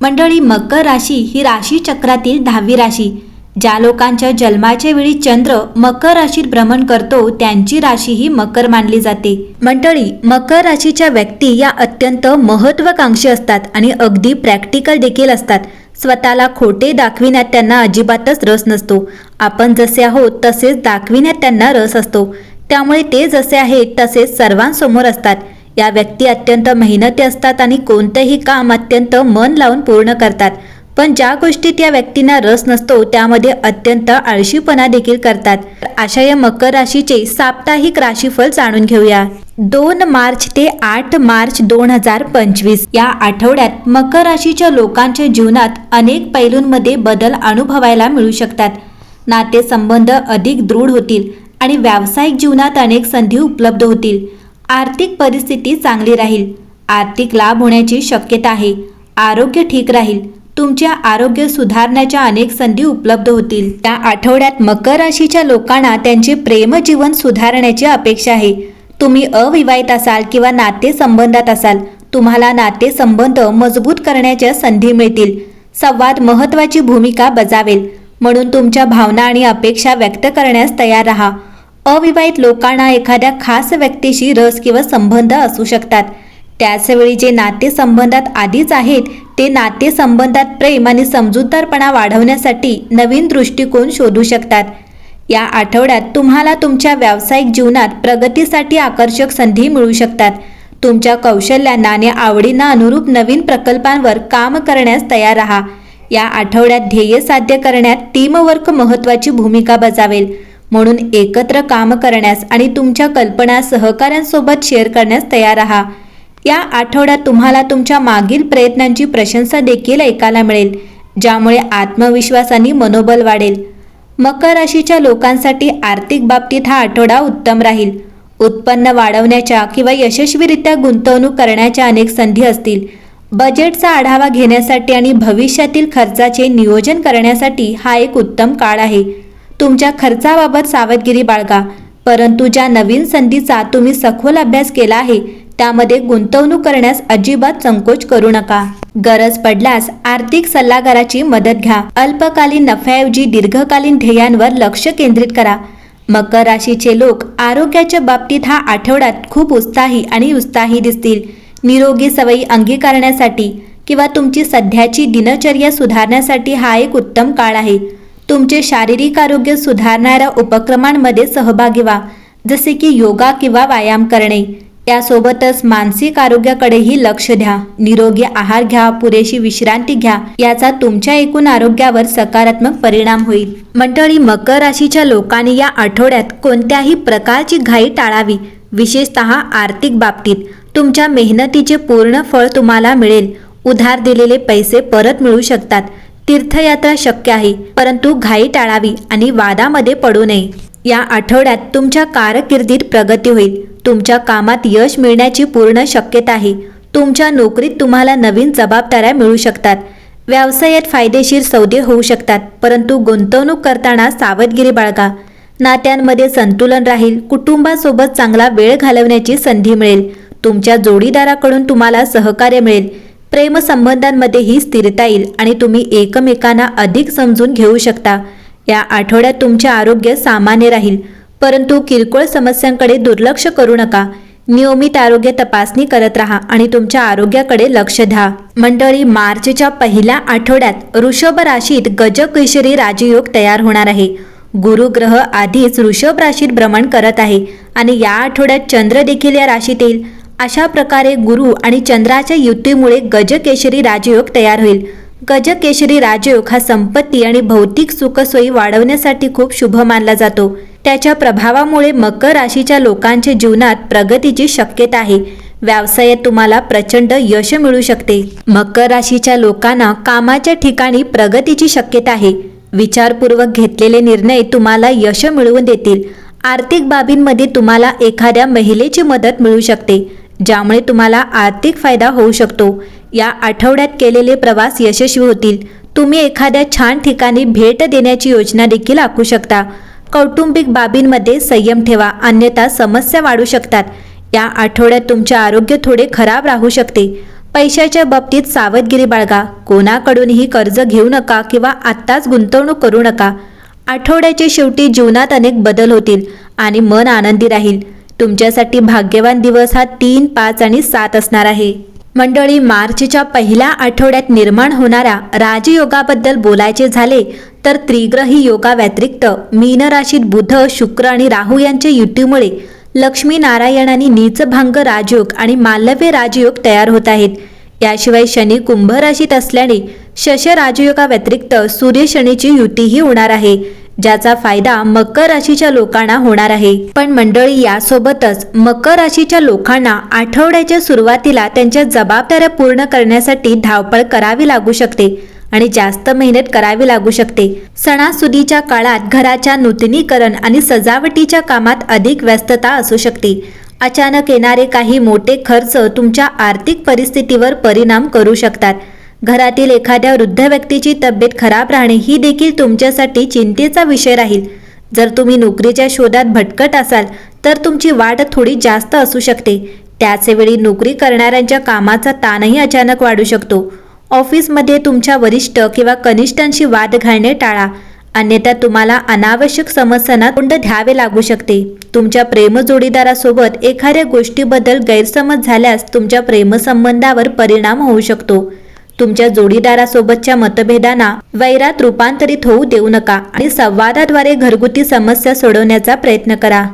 मंडळी मकर राशी ही राशी चक्रातील दहावी राशी. ज्या लोकांच्या जन्माच्या वेळी चंद्र मकर राशीत भ्रमण करतो त्यांची राशी ही मकर मानली जाते. मंडळी मकर राशीच्या व्यक्ती या अत्यंत महत्वाकांक्षी असतात आणि अगदी प्रॅक्टिकल देखील असतात. स्वतःला खोटे दाखविण्यात त्यांना अजिबातच रस नसतो. आपण जसे आहोत तसेच दाखविण्यात त्यांना रस असतो. त्यामुळे ते जसे आहेत तसेच सर्वांसमोर असतात. या व्यक्ती अत्यंत मेहनती असतात आणि कोणतंही काम अत्यंत मन लावून पूर्ण करतात. पण ज्या गोष्टीत या व्यक्तींना रस नसतो त्यामध्ये अत्यंत आळशीपणा देखील करतात. अशा या मकर राशीचे साप्ताहिक राशीफल जाणून घेऊया. दोन मार्च ते आठ मार्च दोन हजार पंचवीस. या आठवड्यात मकर राशीच्या लोकांच्या जीवनात अनेक पैलूंमध्ये बदल अनुभवायला मिळू शकतात. नातेसंबंध अधिक दृढ होतील आणि व्यावसायिक जीवनात अनेक संधी उपलब्ध होतील. आर्थिक परिस्थिती चांगली राहील. आर्थिक लाभ होण्याची शक्यता आहे. आरोग्य ठीक राहील. तुमच्या आरोग्य सुधारण्याच्या अनेक संधी उपलब्ध होतील. त्या आठवड्यात मकर राशीच्या लोकांना त्यांचे प्रेमजीवन सुधारण्याची अपेक्षा आहे. तुम्ही अविवाहित असाल किंवा नातेसंबंधात असाल तुम्हाला नातेसंबंध मजबूत करण्याच्या संधी मिळतील. संवाद महत्वाची भूमिका बजावेल. म्हणून तुमच्या भावना आणि अपेक्षा व्यक्त करण्यास तयार राहा. अविवाहित लोकांना एखाद्या खास व्यक्तीशी रस किंवा संबंध असू शकतात. त्याचवेळी जे नातेसंबंधात आधीच आहेत ते नातेसंबंधात प्रेम आणि समजूतदारपणा वाढवण्यासाठी नवीन दृष्टिकोन शोधू शकतात. या आठवड्यात तुम्हाला तुमच्या व्यावसायिक जीवनात प्रगतीसाठी आकर्षक संधी मिळू शकतात. तुमच्या कौशल्यांना आणि आवडींना अनुरूप नवीन प्रकल्पांवर काम करण्यास तयार राहा. या आठवड्यात ध्येय साध्य करण्यात टीमवर्क महत्त्वाची भूमिका बजावेल. म्हणून एकत्र काम करण्यास आणि तुमच्या कल्पना सहकाऱ्यांसोबत शेअर करण्यास तयार राहा. या आठवड्यात तुम्हाला तुमच्या मागील प्रयत्नांची प्रशंसा देखील ऐकायला मिळेल ज्यामुळे आत्मविश्वास आणि मनोबल वाढेल. मकर राशीच्या लोकांसाठी आर्थिक बाबतीत हा आठवडा उत्तम राहील. उत्पन्न वाढवण्याच्या किंवा यशस्वीरित्या गुंतवणूक करण्याच्या अनेक संधी असतील. बजेटचा आढावा घेण्यासाठी आणि भविष्यातील खर्चाचे नियोजन करण्यासाठी हा एक उत्तम काळ आहे. तुमच्या खर्चाबाबत सावधगिरी बाळगा. परंतु ज्या नवीन संधीचा तुम्ही सखोल अभ्यास केला आहे त्यामध्ये गुंतवणूक करण्यास अजिबात संकोच करू नका. गरज पडल्यास आर्थिक सल्लागाराची मदत घ्या. अल्पकालीन नफ्याऐवजी दीर्घकालीन ध्येयांवर लक्ष केंद्रित करा. मकर राशीचे लोक आरोग्याच्या बाबतीत हा आठवड्यात खूप उत्साही आणि उत्साही दिसतील. निरोगी सवयी अंगीकारण्यासाठी किंवा तुमची सध्याची दिनचर्या सुधारण्यासाठी हा एक उत्तम काळ आहे. तुमचे शारीरिक आरोग्य सुधारणाऱ्या उपक्रमांमध्ये सहभागी व्हा जसे की योगा किंवा व्यायाम करणे. यासोबतच मानसिक आरोग्याकडेही लक्ष द्या. निरोगी आहार घ्या पुरेशी विश्रांती घ्या याचा तुमच्या एकूण आरोग्यावर सकारात्मक परिणाम होईल. मंडळी मकर राशीच्या लोकांनी या आठवड्यात कोणत्याही प्रकारची घाई टाळावी विशेषतः आर्थिक बाबतीत. तुमच्या मेहनतीचे पूर्ण फळ तुम्हाला मिळेल. उधार दिलेले पैसे परत मिळू शकतात. तीर्थयात्रा शक्य आहे परंतु घाई टाळावी आणि वादामध्ये पडू नये. या आठवड्यात तुमच्या कारकिर्दीत प्रगती होईल. तुमच्या कामात यश मिळण्याची पूर्ण शक्यता आहे. तुमच्या नोकरीत तुम्हाला नवीन जबाबदाऱ्या मिळू शकतात. व्यवसायात फायदेशीर सौदे होऊ शकतात परंतु गुंतवणूक करताना सावधगिरी बाळगा. नात्यांमध्ये संतुलन राहील कुटुंबासोबत चांगला वेळ घालवण्याची संधी मिळेल. तुमच्या जोडीदाराकडून तुम्हाला सहकार्य मिळेल. प्रेमसंबंधांमध्येही स्थिरता येईल आणि तुम्ही एकमेकांना अधिक समजून घेऊ शकता. या आठवड्यात तुमचे आरोग्य सामान्य राहील परंतु किरकोळ समस्यांकडे दुर्लक्ष करू नका. नियमित आरोग्य तपासणी करत राहा आणि तुमच्या आरोग्याकडे लक्ष द्या. मंडळी मार्चच्या पहिल्या आठवड्यात ऋषभ राशीत गजकेशरी राजयोग तयार होणार आहे. गुरुग्रह आधीच ऋषभ राशीत भ्रमण करत आहे आणि या आठवड्यात चंद्र देखील या राशीत येईल. अशा प्रकारे गुरु आणि चंद्राच्या युतीमुळे गजकेशरी राजयोग तयार होईल. गजकेशरी राजयोग हा संपत्ती आणि भौतिक सुखसोयी वाढवण्यासाठी खूप शुभ मानला जातो. त्याच्या प्रभावामुळे मकर राशीच्या लोकांच्या जीवनात प्रगतीची शक्यता आहे. व्यवसायात तुम्हाला प्रचंड यश मिळू शकते. मकर राशीच्या लोकांना कामाच्या ठिकाणी प्रगतीची शक्यता आहे. विचारपूर्वक घेतलेले निर्णय तुम्हाला यश मिळवून देतील. आर्थिक बाबींमध्ये तुम्हाला एखाद्या महिलेची मदत मिळू शकते. ज्यामुळे तुम्हाला आर्थिक फायदा होऊ शकतो. या आठवड्यात केलेले प्रवास यशस्वी होतील. तुम्ही एखाद्या छान ठिकाणी भेट देण्याची योजना देखील आखू शकता. कौटुंबिक बाबींमध्ये संयम ठेवा अन्यथा समस्या वाढू शकतात. या आठवड्यात तुमचे आरोग्य थोडे खराब राहू शकते. पैशाच्या बाबतीत सावधगिरी बाळगा. कोणाकडूनही कर्ज घेऊ नका किंवा आत्ताच गुंतवणूक करू नका. आठवड्याच्या शेवटी जीवनात अनेक बदल होतील आणि मन आनंदी राहील. तुमच्यासाठी भाग्यवान दिवस हा तीन पाच आणि सात असणार आहे. मंडळी मार्चच्या पहिल्या आठवड्यात निर्माण होणाऱ्या राजयोगाबद्दल बोलायचे झाले तर त्रिग्रही योगा व्यतिरिक्त मीन राशीत बुध शुक्र आणि राहू यांच्या युतीमुळे लक्ष्मीनारायण आणि नीचभांग राजयोग आणि मालव्य राजयोग तयार होत आहेत. याशिवाय शनी कुंभ राशीत असल्याने शश राजयोगा व्यतिरिक्त सूर्य शनीची युतीही होणार आहे. ज्याचा फायदा मकर राशीच्या लोकांना होणार आहे. पण मंडळी यासोबतच मकर राशीच्या लोकांना आठवड्याच्या सुरुवातीला त्यांच्या जबाबदाऱ्या पूर्ण करण्यासाठी धावपळ करावी लागू शकते आणि जास्त मेहनत करावी लागू शकते. सणासुदीच्या काळात घराच्या नूतनीकरण आणि सजावटीच्या कामात अधिक व्यस्तता असू शकते. अचानक येणारे काही मोठे खर्च तुमच्या आर्थिक परिस्थितीवर परिणाम करू शकतात. घरातील एखाद्या वृद्ध व्यक्तीची तब्येत खराब राहणे ही देखील तुमच्यासाठी चिंतेचा विषय राहील. जर तुम्ही नोकरीच्या शोधात भटकट असाल तर तुमची वाट थोडी जास्त असू शकते. त्याचवेळी नोकरी करणाऱ्यांच्या कामाचा ताणही अचानक वाढू शकतो. ऑफिसमध्ये तुमच्या वरिष्ठ किंवा कनिष्ठांशी वाद घालणे टाळा. अन्यथा तुम्हाला अनावश्यक समस्यांना तोंड द्यावे लागू शकते. तुमच्या प्रेम जोडीदारासोबत एखाद्या गोष्टीबद्दल गैरसमज झाल्यास तुमच्या प्रेमसंबंधावर परिणाम होऊ शकतो. तुमच्या जोडीदारासोबतच्या मतभेदांना वैरात रूपांतरित होऊ देऊ नका आणि संवादाद्वारे घरगुती समस्या सोडवण्याचा प्रयत्न करा.